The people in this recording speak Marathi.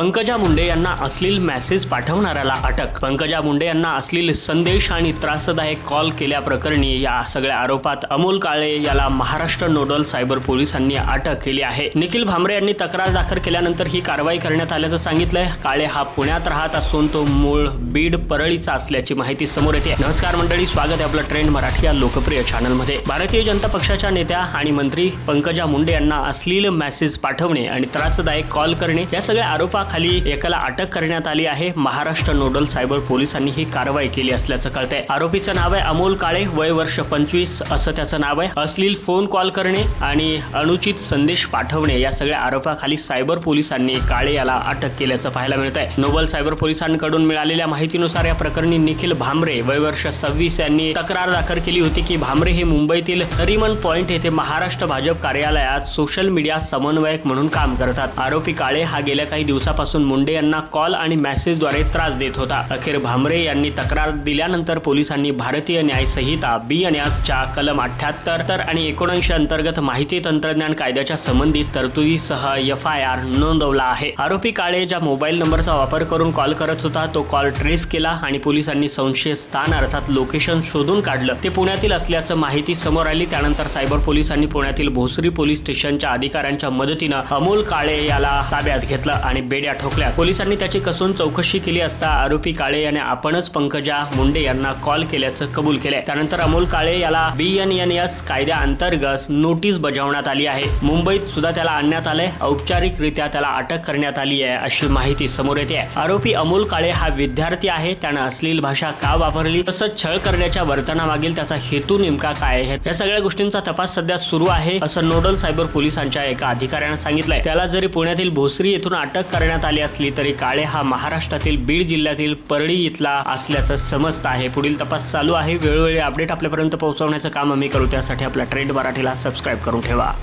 पंकजा मुंडे यांना अश्लील मेसेज पाठवणाऱ्याला अटक. पंकजा मुंडे यांना अश्लील संदेश आणि त्रासदायक कॉल केल्याप्रकरणी या सगळ्या आरोपात अमोल काळे याला महाराष्ट्र नोडल सायबर पोलिसांनी अटक केली आहे. निखिल भांबरे यांनी तक्रार दाखल केल्यानंतर ही कारवाई करण्यात आल्याचं सांगितलंय. काळे हा पुण्यात राहत असून तो मूळ बीड परळीचा असल्याची माहिती समोर येते. नमस्कार मंडळी स्वागत आहे आपलं ट्रेंड मराठी या लोकप्रिय चॅनलमध्ये भारतीय जनता पक्षाच्या नेत्या आणि मंत्री पंकजा मुंडे यांना अश्लील मेसेज पाठवणे आणि त्रासदायक कॉल करणे या सगळ्या आरोपात नावाखाली एकाला अटक करण्यात आली आहे. महाराष्ट्र नोडल सायबर पोलिसांनी ही कारवाई केली असल्याचं कळतंय. आरोपीचं नाव आहे अमोल काळे. वय वर्ष पंचवीस असं त्याचं नाव आहे. अश्लील फोन कॉल करणे आणि अनुचित संदेश पाठवणे या सगळ्या आरोपाखाली सायबर पोलिसांनी काळे याला अटक केल्याचं पाहायला मिळत आहे नोबल सायबर पोलिसांकडून मिळालेल्या माहितीनुसार या प्रकरणी निखिल भामरे वय वर्ष सव्वीस यांनी तक्रार दाखल केली होती की भांबरे हे मुंबईतील नरीमन पॉइंट येथे महाराष्ट्र भाजप कार्यालयात सोशल मीडिया समन्वयक म्हणून काम करतात. आरोपी काळे हा गेल्या काही दिवसापासून मुंडे यांना कॉल आणि मेसेजद्वारे त्रास देत होता. अखेर भामरे यांनी तक्रार दिल्यानंतर पोलिसांनी भारतीय न्याय संहिता बी एन च्या कलम अठ्याहत्तर तर आणि एकोणऐंशी अंतर्गत माहिती तंत्रज्ञान कायद्याच्या संबंधित तरतुदीसह एफ आय आर नोंदवला आहे. आरोपी काळे ज्या मोबाईल नंबरचा वापर करून कॉल करत होता तो कॉल ट्रेस केला आणि पोलिसांनी संशय स्थान अर्थात लोकेशन शोधून काढलं. ते पुण्यातील असल्याचं माहिती समोर आली. त्यानंतर सायबर पोलिसांनी पुण्यातील भोसरी पोलीस स्टेशनच्या अधिकाऱ्यांच्या मदतीनं अमोल काळे याला ताब्यात घेतलं आणि बेड्या ठोकल्या. पोलिसांनी त्याची कसून चौकशी केली असता आरोपी काळे याने आपणच पंकजा मुंडे यांना कॉल केल्याचं कबूल केलंय. त्यानंतर अमोल काळे याला बी एन एन एस कायद्याअंतर्गत नोटीस बजावण्यात आली आहे. मुंबईत सुद्धा त्याला आणण्यात आलंय. औपचारिकरित्या त्याला अटक करण्यात आली आहे अशी माहिती समोर येते. आरोपी अमोल काळे हा विद्यार्थी आहे. त्यानं अश्लील भाषा का वापरली? तसंच छळ करण्याच्या वर्तनामागील त्याचा हेतू नेमका काय आहे? या सगळ्या गोष्टींचा तपास सध्या सुरू आहे असं नोडल सायबर पोलिसांच्या एका अधिकाऱ्यानं सांगितलंय. त्याला जरी पुण्यातील भोसरी येथून अटक करण्यात करण्यात आली असली तरी काळे हा महाराष्ट्रातील बीड जिल्ह्यातील परळी इथला असल्याचं समजत आहे. पुढील तपास चालू आहे. वेळोवेळी अपडेट आपल्यापर्यंत पोहोचवण्याचं काम आम्ही करू. त्यासाठी आपल्या ट्रेंड मराठीला सबस्क्राईब करून ठेवा.